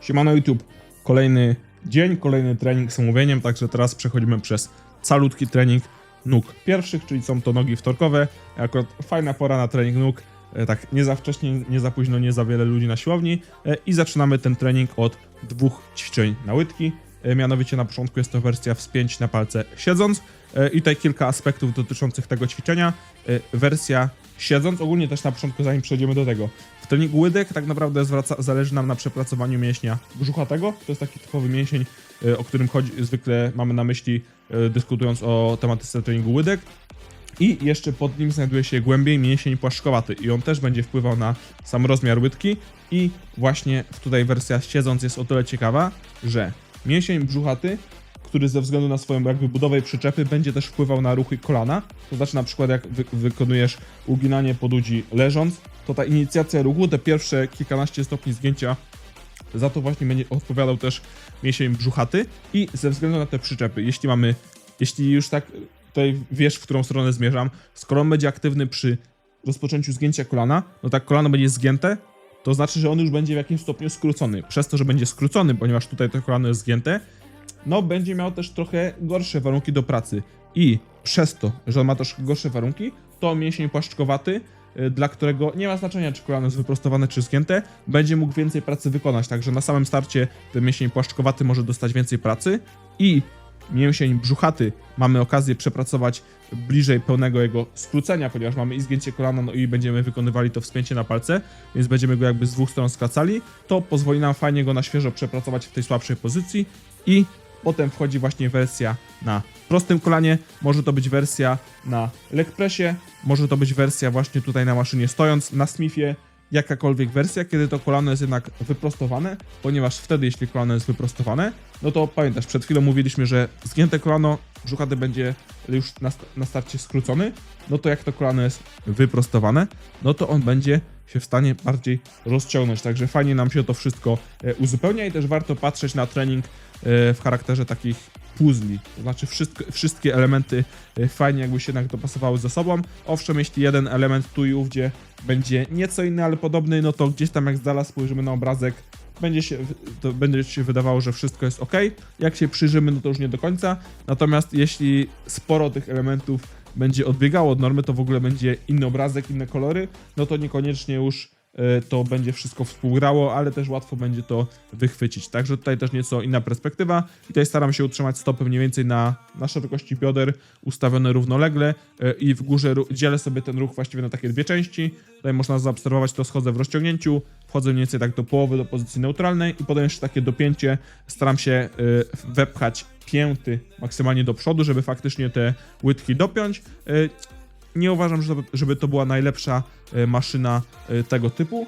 Siemano YouTube, kolejny dzień, kolejny trening z omówieniem, także teraz przechodzimy przez calutki trening nóg pierwszych, czyli są to nogi wtorkowe, jako fajna pora na trening nóg, e, tak nie za wcześnie, nie za późno, nie za wiele ludzi na siłowni. E, i zaczynamy ten trening od dwóch ćwiczeń na łydki, E, mianowicie na początku jest to wersja wspięć na palce siedząc. I tutaj kilka aspektów dotyczących tego ćwiczenia. Wersja siedząc, ogólnie też na początku, zanim przejdziemy do tego, w treningu łydek tak naprawdę zwraca, zależy nam na przepracowaniu mięśnia brzuchatego. To jest taki typowy mięsień, e, o którym chodzi, zwykle mamy na myśli, e, dyskutując o tematyce treningu łydek. I jeszcze pod nim znajduje się głębiej mięsień płaszczkowaty i on też będzie wpływał na sam rozmiar łydki i właśnie tutaj wersja siedząc jest o tyle ciekawa, że mięsień brzuchaty, który ze względu na swoją jakby budowę i przyczepy będzie też wpływał na ruchy kolana, to znaczy na przykład jak wy wykonujesz uginanie podudzi leżąc, to ta inicjacja ruchu, te pierwsze kilkanaście stopni zgięcia za to właśnie będzie odpowiadał też mięsień brzuchaty i ze względu na te przyczepy, jeśli mamy, jeśli już tak tutaj wiesz, w którą stronę zmierzam, skoro on będzie aktywny przy rozpoczęciu zgięcia kolana, no tak kolano będzie zgięte, to znaczy, że on już będzie w jakimś stopniu skrócony. Przez to, że będzie skrócony, ponieważ tutaj to kolano jest zgięte, no będzie miał też trochę gorsze warunki do pracy. I przez to, że on ma też gorsze warunki, to mięsień płaszczkowaty, y, dla którego nie ma znaczenia, czy kolano jest wyprostowane, czy zgięte, będzie mógł więcej pracy wykonać. Także na samym starcie ten mięsień płaszczkowaty może dostać więcej pracy i mięsień brzuchaty mamy okazję przepracować bliżej pełnego jego skrócenia, ponieważ mamy i zgięcie kolana, no i będziemy wykonywali to wspięcie na palce, więc będziemy go jakby z dwóch stron skracali. To pozwoli nam fajnie go na świeżo przepracować w tej słabszej pozycji i Potem wchodzi właśnie wersja na prostym kolanie, może to być wersja na leg pressie, może to być wersja właśnie tutaj na maszynie stojąc, na Smithie, jakakolwiek wersja, kiedy to kolano jest jednak wyprostowane, ponieważ wtedy, jeśli kolano jest wyprostowane, no to pamiętasz, przed chwilą mówiliśmy, że zgięte kolano brzuchaty będzie już na, na starcie skrócony, no to jak to kolano jest wyprostowane, no to on będzie się w stanie bardziej rozciągnąć, także fajnie nam się to wszystko e, uzupełnia i też warto patrzeć na trening e, w charakterze takich puzli, to znaczy wszystko, wszystkie elementy e, fajnie jakby się jednak dopasowały ze sobą. Owszem, jeśli jeden element tu i ówdzie będzie nieco inny, ale podobny, no to gdzieś tam jak z dala spojrzymy na obrazek, będzie się, to będzie się wydawało, że wszystko jest ok. Jak się przyjrzymy, no to już nie do końca. Natomiast jeśli sporo tych elementów będzie odbiegało od normy, to w ogóle będzie inny obrazek, inne kolory, no to niekoniecznie już e, to będzie wszystko współgrało, ale też łatwo będzie to wychwycić. Także tutaj też nieco inna perspektywa. I tutaj staram się utrzymać stopy mniej więcej na, na szerokości bioder, ustawione równolegle e, i w górze dzielę sobie ten ruch właściwie na takie dwie części. Tutaj można zaobserwować to, schodzę w rozciągnięciu, wchodzę mniej więcej tak do połowy, do pozycji neutralnej i potem jeszcze takie dopięcie. Staram się e, wepchać pięty maksymalnie do przodu, żeby faktycznie te łydki dopiąć. E, nie uważam, żeby, to była najlepsza e, maszyna e, tego typu.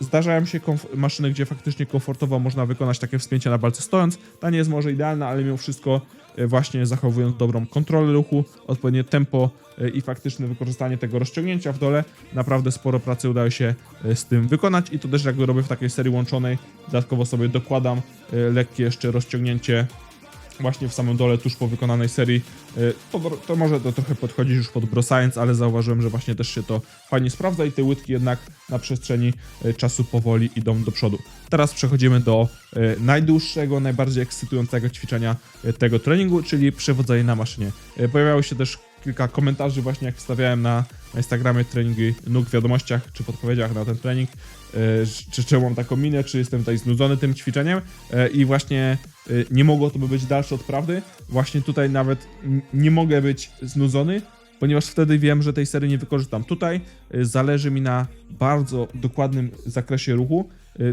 Zdarzają się maszyny, gdzie faktycznie komfortowo można wykonać takie wspięcia na palce stojąc. Ta nie jest może idealna, ale mimo wszystko właśnie zachowując dobrą kontrolę ruchu, odpowiednie tempo i faktyczne wykorzystanie tego rozciągnięcia w dole, naprawdę sporo pracy udaje się z tym wykonać i to też jakby robię w takiej serii łączonej. Dodatkowo sobie dokładam lekkie jeszcze rozciągnięcie właśnie w samym dole, tuż po wykonanej serii. Y, To, to może to trochę podchodzić już pod Bro Science, ale zauważyłem, że właśnie też się to fajnie sprawdza i te łydki jednak na przestrzeni y, czasu powoli idą do przodu. Teraz przechodzimy do y, najdłuższego, najbardziej ekscytującego ćwiczenia tego treningu, czyli przewodzenie na maszynie. Y, Pojawiało się też kilka komentarzy właśnie jak wstawiałem na, na Instagramie treningi nóg w wiadomościach czy podpowiedziach na ten trening, e, czy, czy mam taką minę, czy jestem tutaj znudzony tym ćwiczeniem e, i właśnie e, nie mogło to by być dalsze od prawdy. Właśnie tutaj nawet nie mogę być znudzony, ponieważ wtedy wiem, że tej serii nie wykorzystam. Tutaj zależy mi na bardzo dokładnym zakresie ruchu,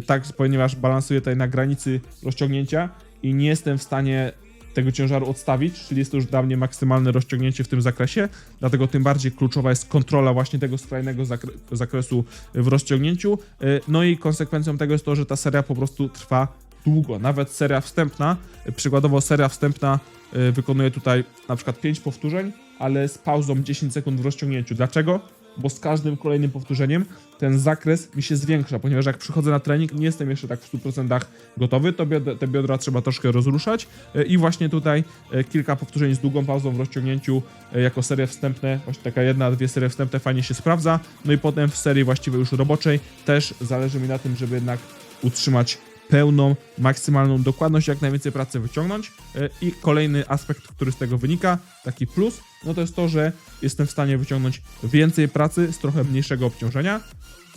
tak, ponieważ balansuję tutaj na granicy rozciągnięcia i nie jestem w stanie tego ciężaru odstawić, czyli jest to już dla mnie maksymalne rozciągnięcie w tym zakresie, dlatego tym bardziej kluczowa jest kontrola właśnie tego skrajnego zakre zakresu w rozciągnięciu. Y, No i konsekwencją tego jest to, że ta seria po prostu trwa długo. Nawet seria wstępna, y, przykładowo seria wstępna y, wykonuje tutaj na przykład 5 powtórzeń, ale z pauzą 10 sekund w rozciągnięciu. Dlaczego? Bo z każdym kolejnym powtórzeniem ten zakres mi się zwiększa, ponieważ jak przychodzę na trening, nie jestem jeszcze tak w 100% gotowy, to biodra, te biodra trzeba troszkę rozruszać. E, i właśnie tutaj e, kilka powtórzeń z długą pauzą w rozciągnięciu e, jako serie wstępne, właśnie taka jedna, dwie serie wstępne fajnie się sprawdza, no i potem w serii właściwie już roboczej też zależy mi na tym, żeby jednak utrzymać pełną, maksymalną dokładność, jak najwięcej pracy wyciągnąć. E, I kolejny aspekt, który z tego wynika, taki plus, no to jest to, że jestem w stanie wyciągnąć więcej pracy z trochę mniejszego obciążenia.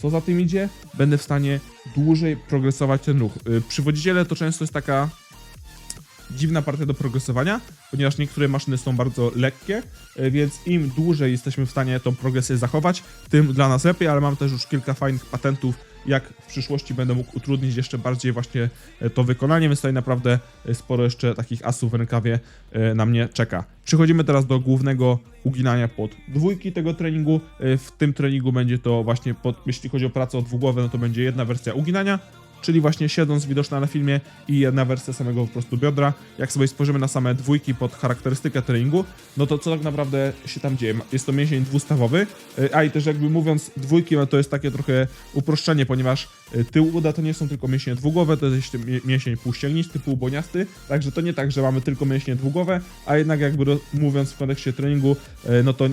Co za tym idzie? Będę w stanie dłużej progresować ten ruch. Y, Przy wodziciele to często jest taka dziwna partia do progresowania, ponieważ niektóre maszyny są bardzo lekkie, y, więc im dłużej jesteśmy w stanie tą progresję zachować, tym dla nas lepiej, ale mam też już kilka fajnych patentów, jak w przyszłości będę mógł utrudnić jeszcze bardziej właśnie e, to wykonanie, więc tutaj naprawdę e, sporo jeszcze takich asów w rękawie e, na mnie czeka. Przechodzimy teraz do głównego uginania pod dwójki tego treningu. W tym treningu będzie to właśnie, pod, jeśli chodzi o pracę o dwugłowę, no to będzie jedna wersja uginania, czyli właśnie siedząc widoczna na filmie i jedna wersja samego po prostu biodra. Jak sobie spojrzymy na same dwójki pod charakterystykę treningu, no to co tak naprawdę się tam dzieje? Jest to mięsień dwustawowy, y, a i też jakby mówiąc dwójki, no to jest takie trochę uproszczenie, ponieważ y, tył uda to nie są tylko mięśnie dwugłowe, to jest mięsień półścięgnisty, półboniasty, także to nie tak, że mamy tylko mięśnie dwugłowe, a jednak jakby mówiąc w kontekście treningu, y, no to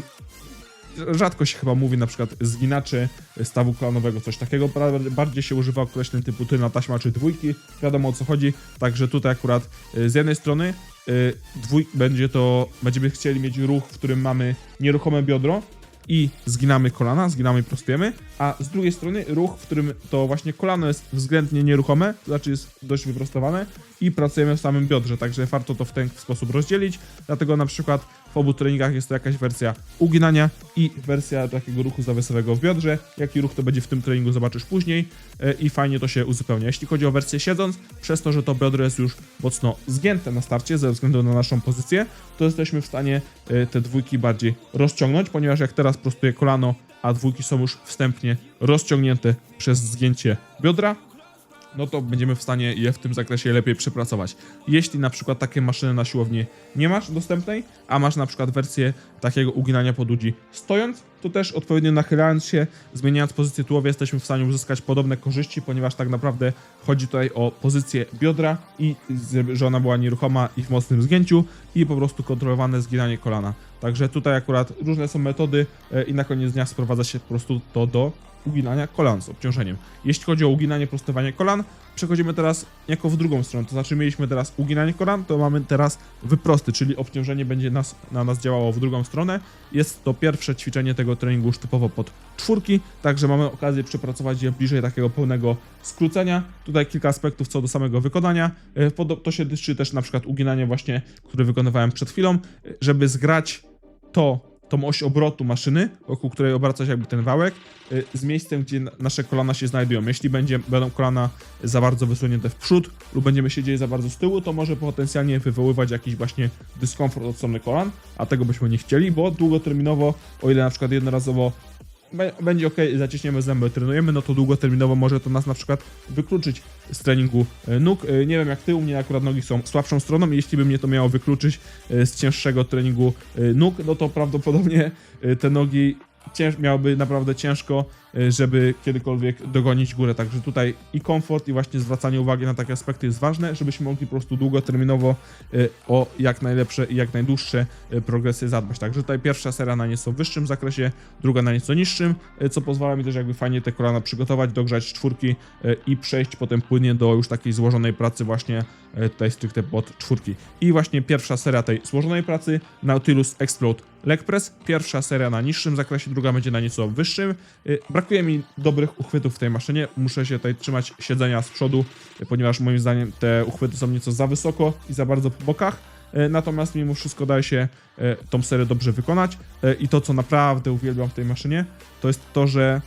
rzadko się chyba mówi na przykład zginaczy stawu kolanowego, coś takiego. Bardziej się używa określeń typu tylna taśma czy dwójki. Wiadomo o co chodzi. Także tutaj akurat y, z jednej strony y, dwój będzie to, będziemy chcieli mieć ruch, w którym mamy nieruchome biodro i zginamy kolana, zginamy i prostujemy, a z drugiej strony ruch, w którym to właśnie kolano jest względnie nieruchome, to znaczy jest dość wyprostowane i pracujemy w samym biodrze, także warto to w ten sposób rozdzielić, dlatego na przykład w obu treningach jest to jakaś wersja uginania i wersja takiego ruchu zawiesowego w biodrze. Jaki ruch to będzie w tym treningu zobaczysz później e, i fajnie to się uzupełnia. Jeśli chodzi o wersję siedząc, przez to, że to biodro jest już mocno zgięte na starcie ze względu na naszą pozycję, to jesteśmy w stanie e, te dwójki bardziej rozciągnąć, ponieważ jak teraz prostuję kolano, a dwójki są już wstępnie rozciągnięte przez zgięcie biodra, no to będziemy w stanie je w tym zakresie lepiej przepracować. Jeśli na przykład takie maszyny na siłowni nie masz dostępnej, a masz na przykład wersję takiego uginania pod ludzi stojąc, to też odpowiednio nachylając się, zmieniając pozycję tułowia, jesteśmy w stanie uzyskać podobne korzyści, ponieważ tak naprawdę chodzi tutaj o pozycję biodra i że ona była nieruchoma i w mocnym zgięciu i po prostu kontrolowane zginanie kolana. Także tutaj akurat różne są metody e, i na koniec dnia sprowadza się po prostu to do uginania kolan z obciążeniem. Jeśli chodzi o uginanie, prostowanie kolan, przechodzimy teraz jako w drugą stronę. To znaczy mieliśmy teraz uginanie kolan, to mamy teraz wyprosty, czyli obciążenie będzie nas, na nas działało w drugą stronę. Jest to pierwsze ćwiczenie tego treningu już typowo pod czwórki, także mamy okazję przepracować je bliżej takiego pełnego skrócenia. Tutaj kilka aspektów co do samego wykonania. E, To się tyczy też na przykład uginania właśnie, które wykonywałem przed chwilą, e, żeby zgrać to, tą oś obrotu maszyny, wokół której obraca się jakby ten wałek, y, z miejscem, gdzie na- nasze kolana się znajdują. Jeśli będzie, będą kolana za bardzo wysunięte w przód lub będziemy siedzieli za bardzo z tyłu, to może potencjalnie wywoływać jakiś właśnie dyskomfort od strony kolan, a tego byśmy nie chcieli, bo długoterminowo, o ile na przykład jednorazowo będzie ok, zaciśniemy zęby, trenujemy, no to długoterminowo może to nas na przykład wykluczyć z treningu e, nóg. E, Nie wiem jak ty, u mnie akurat nogi są słabszą stroną jeśli by mnie to miało wykluczyć e, z cięższego treningu nóg, no to prawdopodobnie te nogi cięż, miałoby naprawdę ciężko, żeby kiedykolwiek dogonić górę. Także tutaj i komfort, i właśnie zwracanie uwagi na takie aspekty jest ważne, żebyśmy mogli po prostu długoterminowo e, o jak najlepsze i jak najdłuższe e, progresy zadbać. Także tutaj pierwsza seria na nieco wyższym zakresie, druga na nieco niższym, co pozwala mi też jakby fajnie te kolana przygotować, dogrzać czwórki i przejść potem płynnie do już takiej złożonej pracy właśnie tutaj stricte pod czwórki. I właśnie pierwsza seria tej złożonej pracy, Nautilus Explode Leg Press, pierwsza seria na niższym zakresie, druga będzie na nieco wyższym. Y, Brakuje mi dobrych uchwytów w tej maszynie, muszę się tutaj trzymać siedzenia z przodu, ponieważ moim zdaniem te uchwyty są nieco za wysoko i za bardzo po bokach. Y, Natomiast mimo wszystko daje się y, tą serię dobrze wykonać Y, i to co naprawdę uwielbiam w tej maszynie, to jest to, że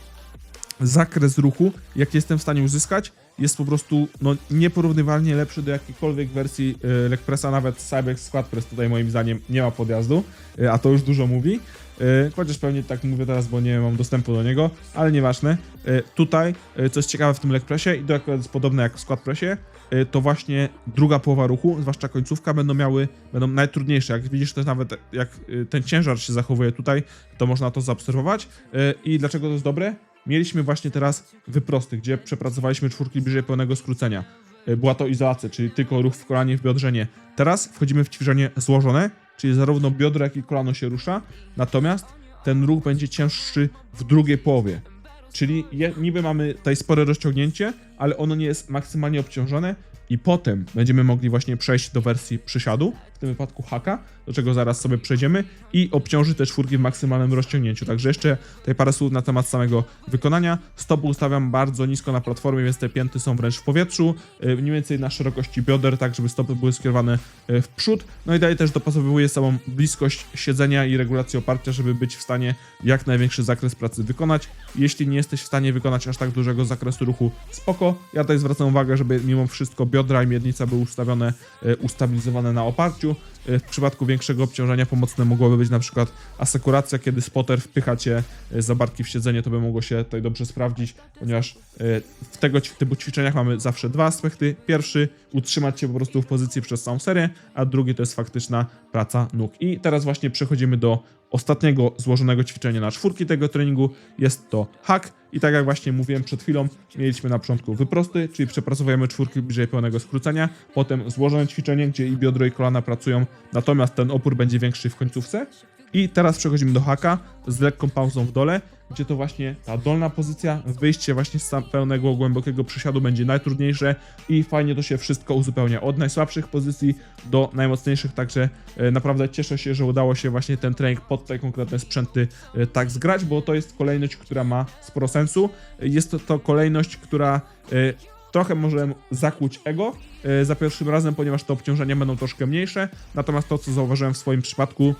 zakres ruchu, jaki jestem w stanie uzyskać, jest po prostu no, nieporównywalnie lepszy do jakiejkolwiek wersji y, leg pressa, nawet Cybex Squat Press tutaj moim zdaniem nie ma podjazdu, a to już dużo mówi. Y, chociaż pewnie tak mówię teraz, bo nie mam dostępu do niego, ale nieważne. Y, tutaj, y, co jest ciekawe w tym leg pressie i to jest podobne jak w squat pressie, y, to właśnie druga połowa ruchu, zwłaszcza końcówka, będą miały, będą najtrudniejsze. Jak widzisz, jest nawet jak y, ten ciężar się zachowuje tutaj, to można to zaobserwować. I dlaczego to jest dobre? Mieliśmy właśnie teraz wyprosty, gdzie przepracowaliśmy czwórki bliżej pełnego skrócenia. Była to izolacja, czyli tylko ruch w kolanie, w biodrzenie. Teraz wchodzimy w ćwiczenie złożone, czyli zarówno biodro, jak i kolano się rusza, natomiast ten ruch będzie cięższy w drugiej połowie. Czyli je, niby mamy tutaj spore rozciągnięcie, ale ono nie jest maksymalnie obciążone i potem będziemy mogli właśnie przejść do wersji przysiadu, w tym wypadku haka, do czego zaraz sobie przejdziemy i obciąży te czwórki w maksymalnym rozciągnięciu. Także jeszcze tutaj parę słów na temat samego wykonania. Stopy ustawiam bardzo nisko na platformie, więc te pięty są wręcz w powietrzu, y, mniej więcej na szerokości bioder, tak żeby stopy były skierowane y, w przód. No i dalej też dopasowuję samą bliskość siedzenia i regulację oparcia, żeby być w stanie jak największy zakres pracy wykonać. Jeśli nie jesteś w stanie wykonać aż tak dużego zakresu ruchu, spoko. Ja tutaj zwracam uwagę, żeby mimo wszystko biodra i miednica były ustawione, y, ustabilizowane na oparciu. Y, W przypadku większego obciążenia pomocne mogłoby być na przykład asekuracja, kiedy spotter wpycha cię y, za barki w siedzenie, to by mogło się tutaj dobrze sprawdzić, ponieważ w tego typu ćwiczeniach mamy zawsze dwa aspekty. Pierwszy, utrzymać się po prostu w pozycji przez całą serię, a drugi to jest faktyczna praca nóg. I teraz właśnie przechodzimy do ostatniego złożonego ćwiczenia na czwórki tego treningu. Jest to hack i tak jak właśnie mówiłem przed chwilą, mieliśmy na początku wyprosty, czyli przepracowujemy czwórki bliżej pełnego skrócenia, potem złożone ćwiczenie, gdzie i biodro i kolana pracują, natomiast ten opór będzie większy w końcówce. I teraz przechodzimy do haka z lekką pauzą w dole, gdzie to właśnie ta dolna pozycja, wyjście właśnie z pełnego, głębokiego przysiadu będzie najtrudniejsze i fajnie to się wszystko uzupełnia od najsłabszych pozycji do najmocniejszych, także e, naprawdę cieszę się, że udało się właśnie ten trening pod te konkretne sprzęty e, tak zgrać, bo to jest kolejność, która ma sporo sensu. Jest to, to kolejność, która e, trochę może zakłuć ego za pierwszym razem, ponieważ te obciążenia będą troszkę mniejsze, natomiast to, co zauważyłem w swoim przypadku,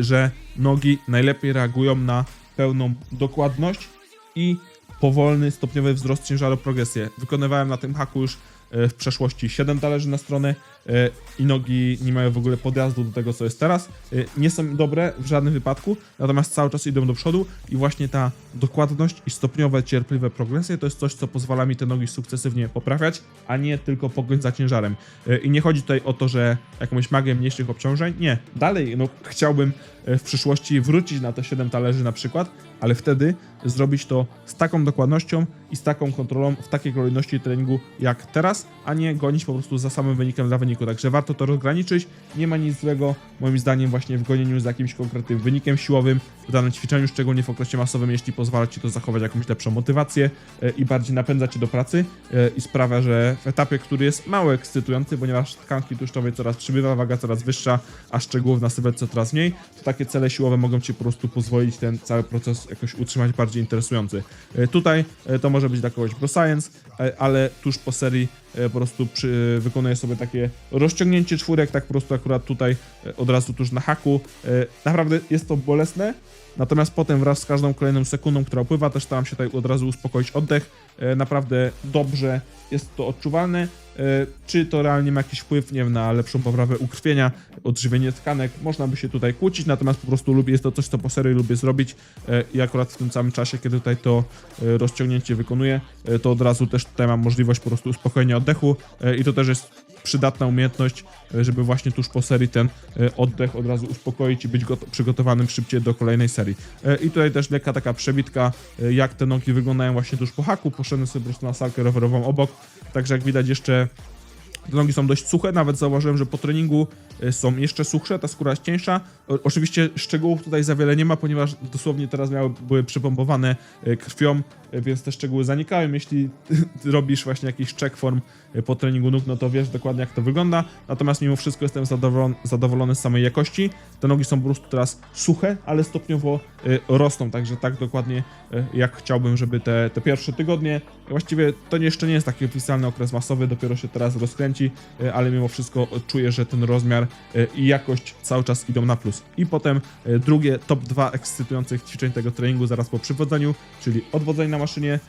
że nogi najlepiej reagują na pełną dokładność i powolny, stopniowy wzrost ciężaru progresję. Wykonywałem na tym haku już y, w przeszłości 7 talerzy na stronę i nogi nie mają w ogóle podjazdu do tego, co jest teraz. Y, Nie są dobre w żadnym wypadku, natomiast cały czas idą do przodu i właśnie ta dokładność i stopniowe, cierpliwe progresje to jest coś, co pozwala mi te nogi sukcesywnie poprawiać, a nie tylko pogoń za ciężarem. Y, I nie chodzi tutaj o to, że jakąś magię mniejszych obciążeń, nie. Dalej, no chciałbym w przyszłości wrócić na te 7 talerzy na przykład, ale wtedy zrobić to z taką dokładnością i z taką kontrolą w takiej kolejności treningu jak teraz, a nie gonić po prostu za samym wynikiem dla. Także warto to rozgraniczyć. Nie ma nic złego, moim zdaniem, właśnie w gonieniu za jakimś konkretnym wynikiem siłowym w danym ćwiczeniu, szczególnie w okresie masowym, jeśli pozwala ci to zachować jakąś lepszą motywację e, i bardziej napędza cię do pracy e, i sprawia, że w etapie, który jest mało ekscytujący, ponieważ tkanki tłuszczowej coraz przybywa, waga coraz wyższa, a szczegółów na sylwetce coraz mniej, to takie cele siłowe mogą ci po prostu pozwolić ten cały proces jakoś utrzymać bardziej interesujący. E, Tutaj to może być dla kogoś Bro Science, ale tuż po serii po prostu przy, sobie takie rozciągnięcie czwórek, tak po prostu akurat tutaj e, od razu tuż na haku. E, Naprawdę jest to bolesne, natomiast potem wraz z każdą kolejną sekundą, która upływa, też staram się tutaj od razu uspokoić oddech. E, Naprawdę dobrze jest to odczuwalne. E, Czy to realnie ma jakiś wpływ, nie wiem, na lepszą poprawę ukrwienia, odżywienie tkanek, można by się tutaj kłócić, natomiast po prostu lubię, jest to coś, co po serii lubię zrobić e, i akurat w tym samym czasie, kiedy tutaj to rozciągnięcie wykonuję, to od razu też tutaj mam możliwość po prostu uspokojenia oddechu i to też jest przydatna umiejętność, e, żeby właśnie tuż po serii ten e, oddech od razu uspokoić i być goto- przygotowanym szybciej do kolejnej serii. E, I tutaj też lekka taka przebitka, jak te nogi wyglądają właśnie tuż po haku. Poszedłem sobie po prostu na salkę rowerową obok, także jak widać jeszcze te nogi są dość suche, nawet zauważyłem, że po treningu e, są jeszcze suchsze, ta skóra jest cieńsza. Oczywiście szczegółów tutaj za wiele nie ma, ponieważ dosłownie teraz miały, były przypompowane e, krwią, e, więc te szczegóły zanikają. Jeśli robisz właśnie jakiś check form po treningu nóg, no to wiesz dokładnie jak to wygląda. Natomiast mimo wszystko jestem zadowolony, zadowolony z samej jakości. Te nogi są po prostu teraz suche, ale stopniowo rosną, także tak dokładnie jak chciałbym, żeby te, te pierwsze tygodnie, właściwie to jeszcze nie jest taki oficjalny okres masowy, dopiero się teraz rozkręci, e, ale mimo wszystko czuję, że ten rozmiar e, i jakość cały czas idą na plus. I potem e, drugie top 2 ekscytujących ćwiczeń tego treningu zaraz po przywodzeniu, czyli odwodzenie na maszynie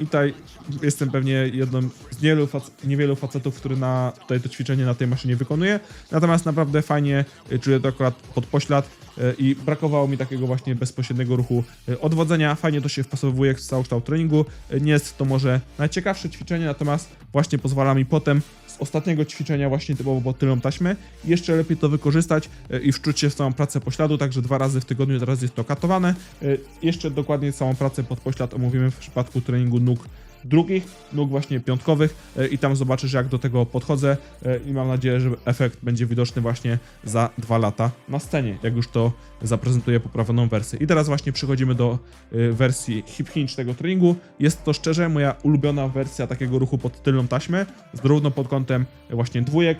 i tutaj jestem pewnie jednym z niewielu, fac- niewielu facetów, który na tutaj to ćwiczenie na tej maszynie wykonuje, natomiast naprawdę fajnie czuję to akurat pod poślad i brakowało mi takiego właśnie bezpośredniego ruchu odwodzenia. Fajnie to się wpasowuje w cały kształt treningu. Nie jest to może najciekawsze ćwiczenie, natomiast właśnie pozwala mi potem z ostatniego ćwiczenia właśnie typowo pod tylną taśmę jeszcze lepiej to wykorzystać e, i wczuć się w całą pracę pośladu, także dwa razy w tygodniu teraz jest to katowane. E, Jeszcze dokładnie całą pracę pod poślad omówimy w przypadku treningu nóg drugich nóg właśnie piątkowych e, i tam zobaczysz jak do tego podchodzę e, i mam nadzieję, że efekt będzie widoczny właśnie za dwa lata na scenie, jak już to zaprezentuję poprawioną wersję. I teraz właśnie przechodzimy do e, wersji hip hinge tego treningu. Jest to szczerze moja ulubiona wersja takiego ruchu pod tylną taśmę, zarówno pod kątem właśnie dwójek,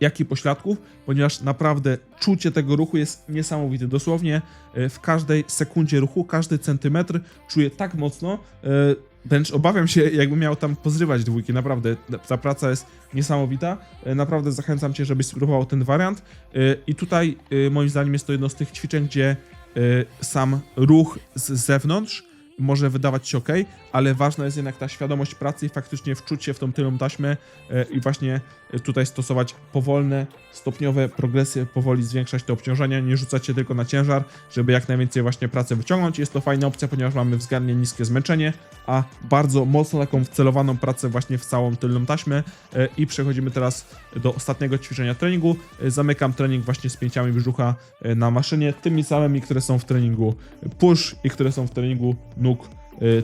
jak i pośladków, ponieważ naprawdę czucie tego ruchu jest niesamowite. Dosłownie w każdej sekundzie ruchu, każdy centymetr czuję tak mocno, wręcz obawiam się, jakbym miał tam pozrywać dwójki. Naprawdę, ta praca jest niesamowita. E, Naprawdę zachęcam Cię, żebyś spróbował ten wariant. E, I tutaj e, moim zdaniem jest to jedno z tych ćwiczeń, gdzie sam ruch z zewnątrz może wydawać się ok, ale ważna jest jednak ta świadomość pracy i faktycznie wczuć się w tą tylną taśmę i właśnie tutaj stosować powolne, stopniowe progresje, powoli zwiększać te obciążenia, nie rzucać się tylko na ciężar, żeby jak najwięcej właśnie pracy wyciągnąć. Jest to fajna opcja, ponieważ mamy względnie niskie zmęczenie, a bardzo mocno taką wcelowaną pracę właśnie w całą tylną taśmę e, i przechodzimy teraz do ostatniego ćwiczenia treningu. E, Zamykam trening właśnie z pięciami brzucha e, na maszynie, tymi samymi, które są w treningu push i które są w treningu nóg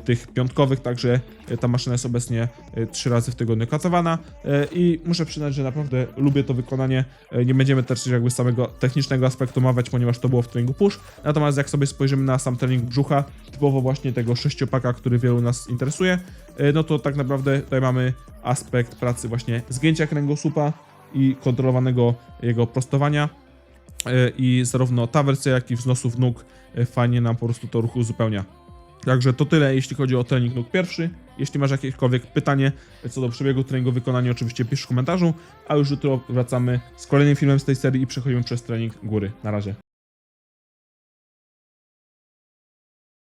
tych piątkowych, także e, ta maszyna jest obecnie e, trzy razy w tygodniu kacowana i muszę przyznać, że naprawdę lubię to wykonanie. Nie będziemy też jakby samego technicznego aspektu omawiać, ponieważ to było w treningu push, natomiast jak sobie spojrzymy na sam trening brzucha, typowo właśnie tego sześciopaka, który wielu nas interesuje, no to tak naprawdę tutaj mamy aspekt pracy właśnie zgięcia kręgosłupa i kontrolowanego jego prostowania i zarówno ta wersja, jak i wznosów nóg fajnie nam po prostu to ruch uzupełnia. Także to tyle, jeśli chodzi o trening nóg pierwszy. Jeśli masz jakiekolwiek pytanie co do przebiegu treningu wykonania, oczywiście pisz w komentarzu, a już jutro wracamy z kolejnym filmem z tej serii i przechodzimy przez trening góry. Na razie.